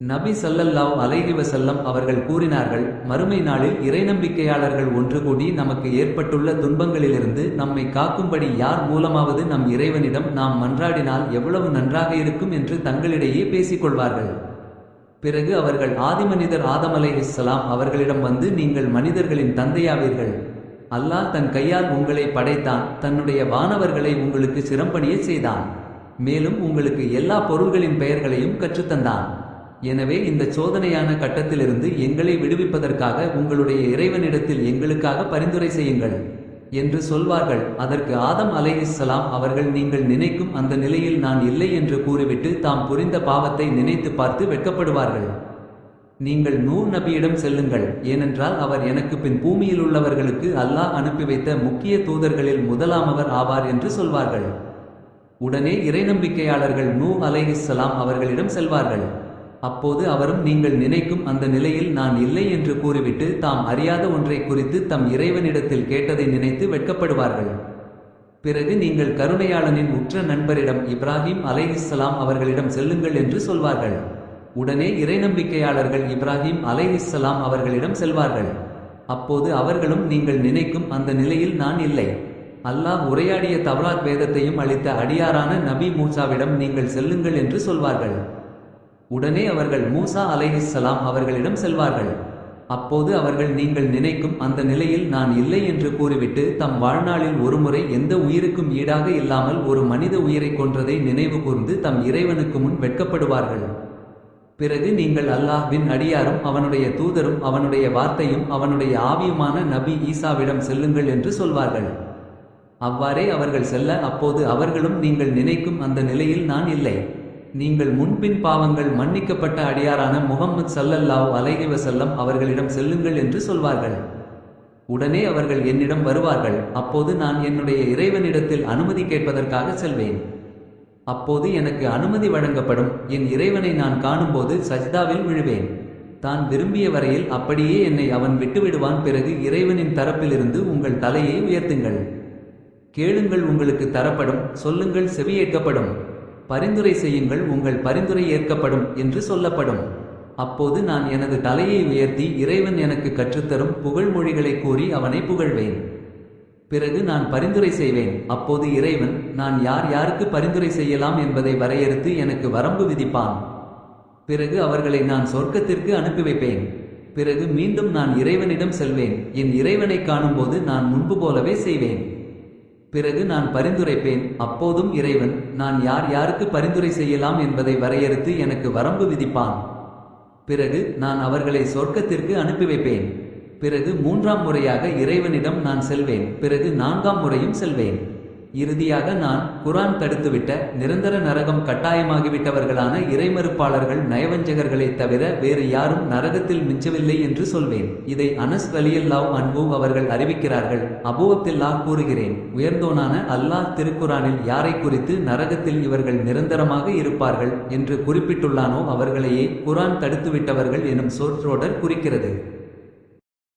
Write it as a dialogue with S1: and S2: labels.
S1: நபி ஸல்லல்லாஹு அலைஹி வஸல்லம் அவர்கள் கூறினார்கள் மறுமை நாளில் இறைநம்பிக்கையாளர்கள் ஒன்று கூடி நமக்கு ஏற்பட்டுள்ள துன்பங்களிலிருந்து நம்மை காக்கும்படி யார் மூலமாவது நம் இறைவனிடம் நாம் மன்றாடினால் எவ்வளவு நன்றாக இருக்கும் என்று தங்களிடையே பேசிக்கொள்வார்கள் பிறகு அவர்கள் ஆதிமனிதர் ஆதமலை இஸ்லாம் அவர்களிடம் வந்து நீங்கள் மனிதர்களின் தந்தையாவீர்கள். அல்லாஹ் தன் கையால் உங்களை படைத்தான். தன்னுடைய வானவர்களை உங்களுக்கு சிறம்பணிய செய்தான். மேலும் உங்களுக்கு எல்லா பொருள்களின் பெயர்களையும் கற்றுத்தந்தான். எனவே இந்த சோதனையான கட்டத்திலிருந்து எங்களை விடுவிப்பதற்காக உங்களுடைய இறைவனிடத்தில் எங்களுக்காக பரிந்துரை செய்யுங்கள் என்று சொல்வார்கள். அதற்கு ஆதம் அலைஹிஸ்ஸலாம் அவர்கள் நீங்கள் நினைக்கும் அந்த நிலையில் நான் இல்லை என்று கூறிவிட்டு தாம் புரிந்த பாவத்தை நினைத்து பார்த்து வெட்கப்படுவார்கள். நீங்கள் நூ நபியிடம் செல்லுங்கள். ஏனென்றால் அவர் எனக்கு பின் பூமியில் உள்ளவர்களுக்கு அல்லாஹ் அனுப்பி வைத்த முக்கிய தூதர்களில் முதலாமவர் ஆவார் என்று சொல்வார்கள். உடனே இறைநம்பிக்கையாளர்கள் நூ அலைஹிஸ்ஸலாம் அவர்களிடம் செல்வார்கள். அப்போது அவரும் நீங்கள் நினைக்கும் அந்த நிலையில் நான் இல்லை என்று கூறிவிட்டு தாம் அறியாத ஒன்றை குறித்து தம் இறைவனிடத்தில் கேட்டதை நினைத்து வெட்கப்படுவார்கள். பிறகு நீங்கள் கருணையாளனின் உற்ற நண்பரிடம் இப்ராஹிம் அலைஹிஸ்ஸலாம் அவர்களிடம் செல்லுங்கள் என்று சொல்வார்கள். உடனே இறைநம்பிக்கையாளர்கள் இப்ராஹிம் அலைஹிஸ்ஸலாம் அவர்களிடம் செல்வார்கள். அப்போது அவர்களும் நீங்கள் நினைக்கும் அந்த நிலையில் நான் இல்லை. அல்லாஹ் உரையாடிய தவராத் வேதத்தையும் அளித்த அடியாரான நபி மூசாவிடம் நீங்கள் செல்லுங்கள் என்று சொல்வார்கள். உடனே அவர்கள் மூசா அலைஹிஸ்ஸலாம் அவர்களிடம் செல்வார்கள். அப்போது அவர்கள் நீங்கள் நினைக்கும் அந்த நிலையில் நான் இல்லை என்று கூறிவிட்டு தம் வாழ்நாளில் ஒருமுறை எந்த உயிருக்கும் ஈடாக இல்லாமல் ஒரு மனித உயிரை கொன்றதை நினைவு கூர்ந்து தம் இறைவனுக்கு முன் வெட்கப்படுவார்கள். பிறகு நீங்கள் அல்லாஹ்வின் அடியாரும் அவனுடைய தூதரும் அவனுடைய வார்த்தையும் அவனுடைய ஆவியுமான நபி ஈசாவிடம் செல்லுங்கள் என்று சொல்வார்கள். அவ்வாறே அவர்கள் செல்ல அப்போது அவர்களும் நீங்கள் நினைக்கும் அந்த நிலையில் நான் இல்லை. நீங்கள் முன்பின் பாவங்கள் மன்னிக்கப்பட்ட அடியாரான முகம்மது சல்லல்லாஹு அலைஹி வசல்லம் அவர்களிடம் செல்லுங்கள் என்று சொல்வார்கள். உடனே அவர்கள் என்னிடம் வருவார்கள். அப்போது நான் என்னுடைய இறைவனிடத்தில் அனுமதி கேட்பதற்காக செல்வேன். அப்போது எனக்கு அனுமதி வழங்கப்படும். என் இறைவனை நான் காணும்போது சஜிதாவில் விழுவேன். தான் விரும்பிய வரையில் அப்படியே என்னை அவன் விட்டுவிடுவான். பிறகு இறைவனின் தரப்பிலிருந்து உங்கள் தலையை உயர்த்துங்கள். கேளுங்கள் உங்களுக்கு தரப்படும். சொல்லுங்கள் செவியேற்கப்படும். பரிந்துரை செய்யுங்கள் உங்கள் பரிந்துரை ஏற்கப்படும் என்று சொல்லப்படும். அப்போது நான் எனது தலையை உயர்த்தி இறைவன் எனக்கு கற்றுத்தரும் புகழ்மொழிகளை கூறி அவனை புகழ்வேன். பிறகு நான் பரிந்துரை செய்வேன். அப்போது இறைவன் நான் யார் யாருக்கு பரிந்துரை செய்யலாம் என்பதை வரையறுத்து எனக்கு வரம்பு விதிப்பான். பிறகு அவர்களை நான் சொர்க்கத்திற்கு அனுப்பி வைப்பேன். பிறகு மீண்டும் நான் இறைவனிடம் செல்வேன். என் இறைவனை காணும்போது நான் முன்பு போலவே செய்வேன். பிறகு நான் பரிந்துரைப்பேன். அப்போதும் இறைவன் நான் யார் யாருக்கு பரிந்துரை செய்யலாம் என்பதை வரையறுத்து எனக்கு வரம்பு விதிப்பான். பிறகு நான் அவர்களை சொர்க்கத்திற்கு அனுப்பி வைப்பேன். பிறகு மூன்றாம் முறையாக இறைவனிடம் நான் செல்வேன். பிறகு நான்காம் முறையும் செல்வேன். இறுதியாக நான் குரான் தடுத்துவிட்ட நிரந்தர நரகம் கட்டாயமாகிவிட்டவர்களான இறைமறுப்பாளர்கள் நயவஞ்சகர்களைத் தவிர வேறு யாரும் நரகத்தில் மிஞ்சவில்லை என்று சொல்வேன். இதை அனஸ் வலியல்லாவ் அன்பு அவர்கள் அறிவிக்கிறார்கள். அபுவத்தில்லா கூறுகிறேன். உயர்ந்தோனான அல்லாஹ் திருக்குரானில் யாரை குறித்து நரகத்தில் இவர்கள் நிரந்தரமாக இருப்பார்கள் என்று குறிப்பிட்டுள்ளானோ அவர்களையே குரான் தடுத்துவிட்டவர்கள் எனும் சொற்றொடர் குறிக்கிறது.